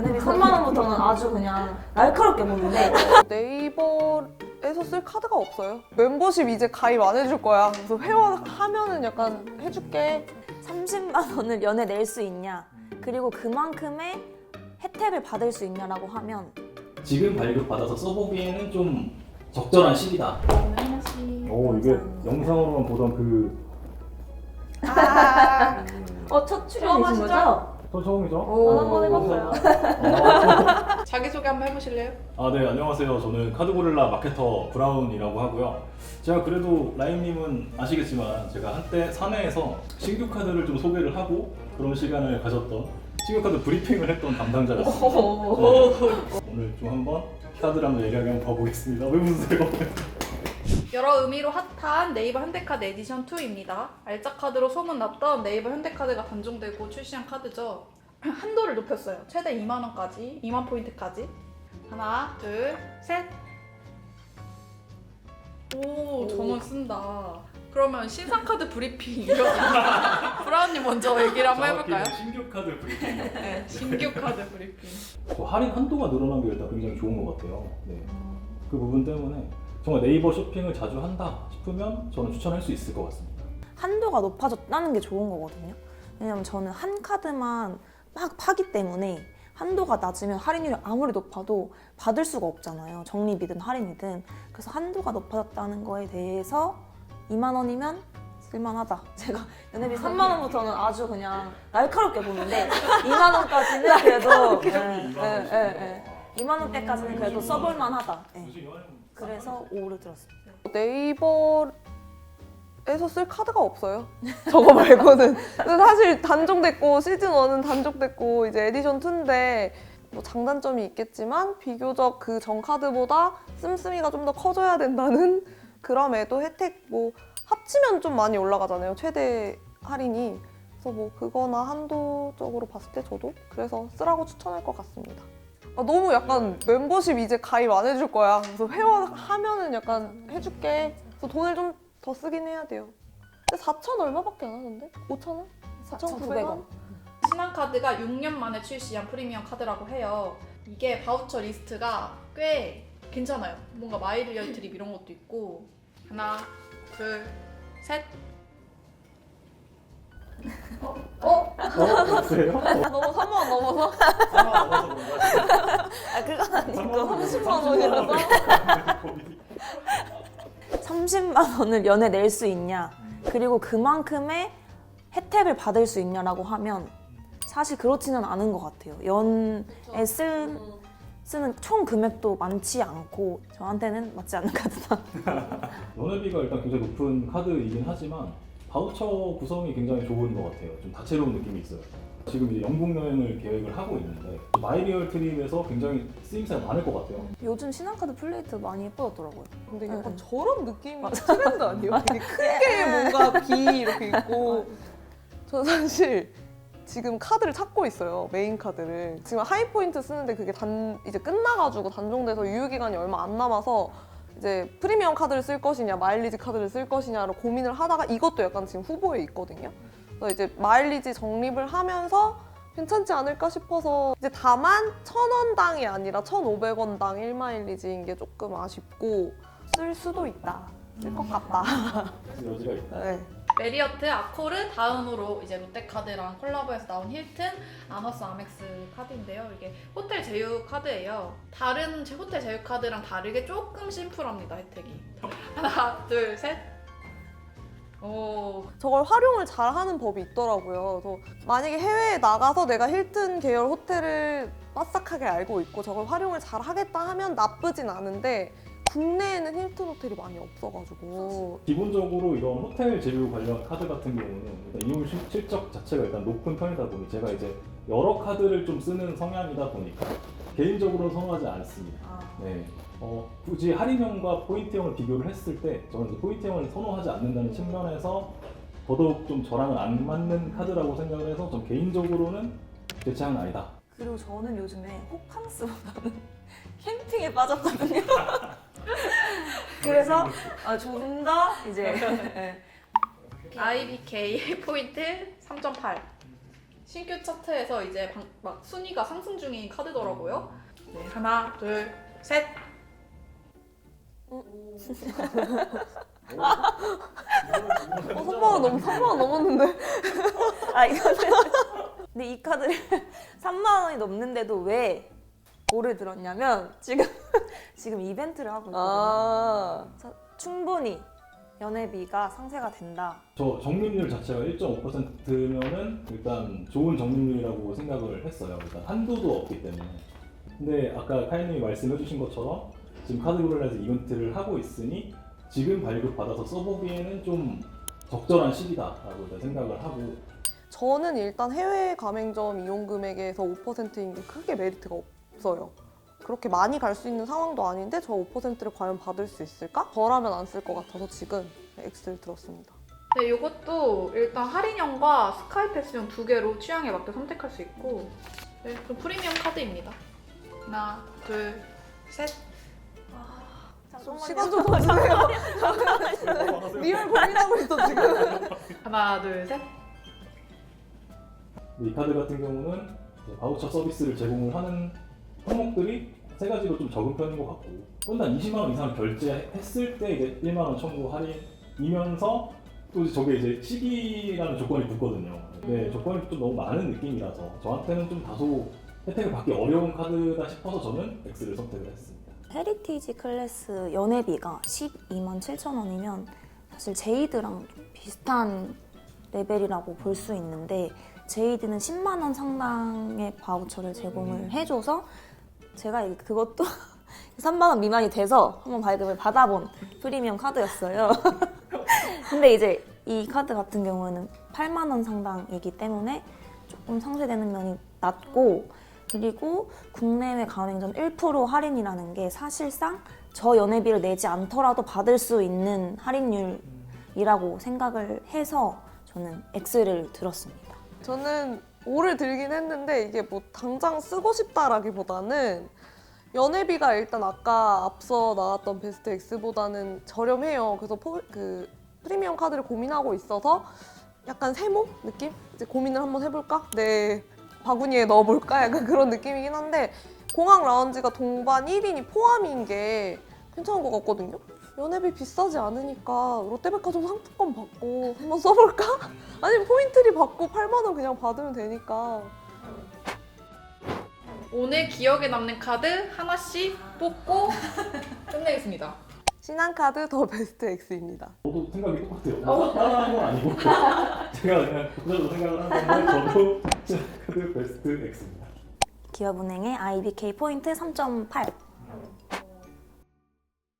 연회비 3만 원부터는 아주 그냥 날카롭게 보는데 네이버에서 쓸 카드가 없어요. 멤버십 이제 가입 안 해줄 거야. 그래서 회원하면은 약간 해줄게. 30만 원을 연회 낼수 있냐 그리고 그만큼의 혜택을 받을 수 있냐라고 하면 지금 발급 받아서 써보기에는 좀 적절한 시기다. 오 이게 영상으로만 보던 그어첫 출연이신 거죠? 저 처음이죠? 오, 한번 해봤어요. 자기소개 한번 해보실래요? 아, 네, 안녕하세요. 저는 카드고릴라 마케터 브라운이라고 하고요. 제가 그래도 라임님은 아시겠지만 제가 한때 사내에서 신규 카드를 좀 소개를 하고 그런 시간을 가졌던 신규 카드 브리핑을 했던 담당자였습니다. 네. 오늘 좀 한번 카드를 한번 얘기하게 한번 봐보겠습니다. 왜 웃으세요? 여러 의미로 핫한 네이버 현대카드 에디션 2입니다. 알짜 카드로 소문났던 네이버 현대카드가 단종되고 출시한 카드죠. 한도를 높였어요. 최대 2만 원까지, 2만 포인트까지. 하나, 둘, 셋. 오, 전원 쓴다. 그러면 신상 카드 브리핑 이런 브라운님 먼저 얘기를 한번 해볼까요? 정확히는 신규 카드 브리핑. 네, 신규 카드 브리핑. 그 할인 한도가 늘어난 게 일단 굉장히 좋은 것 같아요. 네. 그 부분 때문에 정말 네이버 쇼핑을 자주 한다 싶으면 저는 추천할 수 있을 것 같습니다. 한도가 높아졌다는 게 좋은 거거든요. 왜냐면 저는 한 카드만 막 파기 때문에 한도가 낮으면 할인율이 아무리 높아도 받을 수가 없잖아요. 적립이든 할인이든. 그래서 한도가 높아졌다는 거에 대해서 2만 원이면 쓸만하다. 제가 연회비 3만 원부터는 아주 그냥 날카롭게 보는데 2만 원까지는 그래도 예, 예, 예, 예. 2만 원대까지는 그래도 써볼 만하다. 예. 그래서 5를 들었어요. 네이버에서 쓸 카드가 없어요. 저거 말고는. 사실 단종됐고 시즌 1은 단종됐고 이제 에디션 2인데 뭐 장단점이 있겠지만 비교적 그 전 카드보다 씀씀이가 좀 더 커져야 된다는 그럼에도 혜택 뭐 합치면 좀 많이 올라가잖아요. 최대 할인이. 그래서 뭐 그거나 한도적으로 봤을 때 저도 그래서 쓰라고 추천할 것 같습니다. 아, 너무 약간 멤버십 이제 가입 안 해줄 거야. 그래서 회원하면은 약간 해줄게. 그래서 돈을 좀 더 쓰긴 해야 돼요. 근데 4천 얼마밖에 안 하는데? 5천 원? 4,900원? 4,900원. 신한카드가 6년 만에 출시한 프리미엄 카드라고 해요. 이게 바우처 리스트가 꽤 괜찮아요. 뭔가 마일리얼 트립 이런 것도 있고 하나, 둘, 셋. 어? 없어요? 너무 3만 원 넘어서? 아, 그건 아니고. 30만 원이라서? 30만 원을 연에 낼수 있냐? 그리고 그만큼의 혜택을 받을 수 있냐라고 하면 사실 그렇지는 않은 것 같아요. 연에 쓸, 쓰는 총 금액도 많지 않고 저한테는 맞지 않는 카드다. 연회비가 일단 굉장히 높은 카드이긴 하지만 바우처 구성이 굉장히 좋은 것 같아요. 좀 다채로운 느낌이 있어요. 지금 이제 영국 여행을 계획을 하고 있는데 마이리얼 트립에서 굉장히 쓰임새가 많을 것 같아요. 요즘 신한카드 플레이트 많이 예뻐졌더라고요 근데 응, 약간 응. 저런 느낌이 트렌드 아니에요? 되게 크게 뭔가 B 이렇게 있고 저 사실 지금 카드를 찾고 있어요 메인 카드를 지금 하이포인트 쓰는데 그게 단 이제 끝나가지고 단종돼서 유효 기간이 얼마 안 남아서 이제 프리미엄 카드를 쓸 것이냐 마일리지 카드를 쓸 것이냐로 고민을 하다가 이것도 약간 지금 후보에 있거든요. 그래서 이제 마일리지 적립을 하면서 괜찮지 않을까 싶어서 이제 다만 천 원당이 아니라 천 오백 원당 1마일리지인 게 조금 아쉽고 쓸 수도 있다. 쓸 것 같다. 여지가 있다. 네. 메리어트 아코르 다음으로 이제 롯데카드랑 콜라보해서 나온 힐튼 아머스 아멕스 카드인데요. 이게 호텔 제휴 카드예요. 다른 제- 호텔 제휴 카드랑 다르게 조금 심플합니다 혜택이. 하나, 둘, 셋. 오, 저걸 활용을 잘 하는 법이 있더라고요. 그래서 만약에 해외에 나가서 내가 힐튼 계열 호텔을 빠삭하게 알고 있고 저걸 활용을 잘 하겠다 하면 나쁘진 않은데 국내에는 힐튼 호텔이 많이 없어가지고 기본적으로 이런 호텔 제휴 관련 카드 같은 경우는 일단 이용 실- 실적 자체가 일단 높은 편이다 보니 제가 이제 여러 카드를 좀 쓰는 성향이다 보니까 개인적으로는 선호하지 않습니다. 네. 어, 굳이 할인형과 포인트형을 비교를 했을 때 저는 이제 포인트형을 선호하지 않는다는 측면에서 더더욱 좀 저랑은 안 맞는 카드라고 생각을 해서 좀 개인적으로는 제 취향은 아니다. 그리고 저는 요즘에 호캉스보다는 캠핑에 빠졌거든요 그래서 아, 좀더 이제 예. IBK 포인트 3.8. 신규 차트에서 이제 방- 막 순위가 상승 중인 카드더라고요. 네, 하나, 둘, 셋. 어, 3만 원 넘, 3만 원 넘었는데. 아 이거는 근데 이 카드를 3만 원이 넘는데도 왜 오를 들었냐면 지금 지금 이벤트를 하고 있거든요. 아. 그래서 충분히 연회비가 상세가 된다. 저 적립률 자체가 1.5%면은 일단 좋은 적립률이라고 생각을 했어요. 일단 한도도 없기 때문에. 근데 아까 카이님이 말씀해주신 것처럼 지금 카드브렐에서 이벤트를 하고 있으니 지금 발급 받아서 써보기에는 좀 적절한 시기다라고 일단 생각을 하고 저는 일단 해외 가맹점 이용 금액에서 5%인 게 크게 메리트가 없 어요. 그렇게 많이 갈 수 있는 상황도 아닌데 저 5%를 과연 받을 수 있을까? 저라면 안 쓸 것 같아서 지금 X를 들었습니다. 네, 이것도 일단 할인형과 스카이패스형 두 개로 취향에 맞게 선택할 수 있고 네, 좀 프리미엄 카드입니다. 하나, 둘, 셋. 시간 좀더 주세요. 리얼 고민하고 있어 지금. 하나, 둘, 셋. 이 카드 같은 경우는 이제 바우처 서비스를 제공을 하는 항목들이 세 가지로 좀 적은 편인 것 같고 건당 20만 원 이상 결제했을 때 이제 1만 원 청구 할인이면서 또 이제 저게 이제 시기라는 조건이 붙거든요. 네, 조건이 좀 너무 많은 느낌이라서 저한테는 좀 다소 혜택을 받기 어려운 카드다 싶어서 저는 X를 선택을 했습니다. 헤리티지 클래스 연회비가 12만 7천 원이면 사실 제이드랑 비슷한 레벨이라고 볼 수 있는데 제이드는 10만 원 상당의 바우처를 제공을 해줘서 제가 그것도 3만 원 미만이 돼서 한번 발급을 받아본 프리미엄 카드였어요. 근데 이제 이 카드 같은 경우는 8만 원 상당이기 때문에 조금 상쇄되는 면이 낮고 그리고 국내외 가맹점 1% 할인이라는 게 사실상 저 연회비를 내지 않더라도 받을 수 있는 할인율이라고 생각을 해서 저는 X를 들었습니다. 저는 오를 들긴 했는데 이게 뭐 당장 쓰고 싶다라기보다는 연회비가 일단 아까 앞서 나왔던 베스트 X보다는 저렴해요. 그래서 포, 그 프리미엄 카드를 고민하고 있어서 약간 세모 느낌? 이제 고민을 한번 해볼까? 내 바구니에 넣어볼까? 약간 그런 느낌이긴 한데 공항 라운지가 동반 1인이 포함인 게 괜찮은 것 같거든요. 연회비 비싸지 않으니까 롯데백화점 상품권 받고 한번 써볼까? 아니 포인트리 받고 8만 원 그냥 받으면 되니까 오늘 기억에 남는 카드 하나씩 뽑고 끝내겠습니다. 신한카드 더 베스트 X입니다. 저도 생각이 똑같아요. 뭐 따라한 건 아니고 제가 그냥 그대로 생각을 한 건데 저도 카드 베스트 X입니다. 기업은행의 IBK 포인트 3.8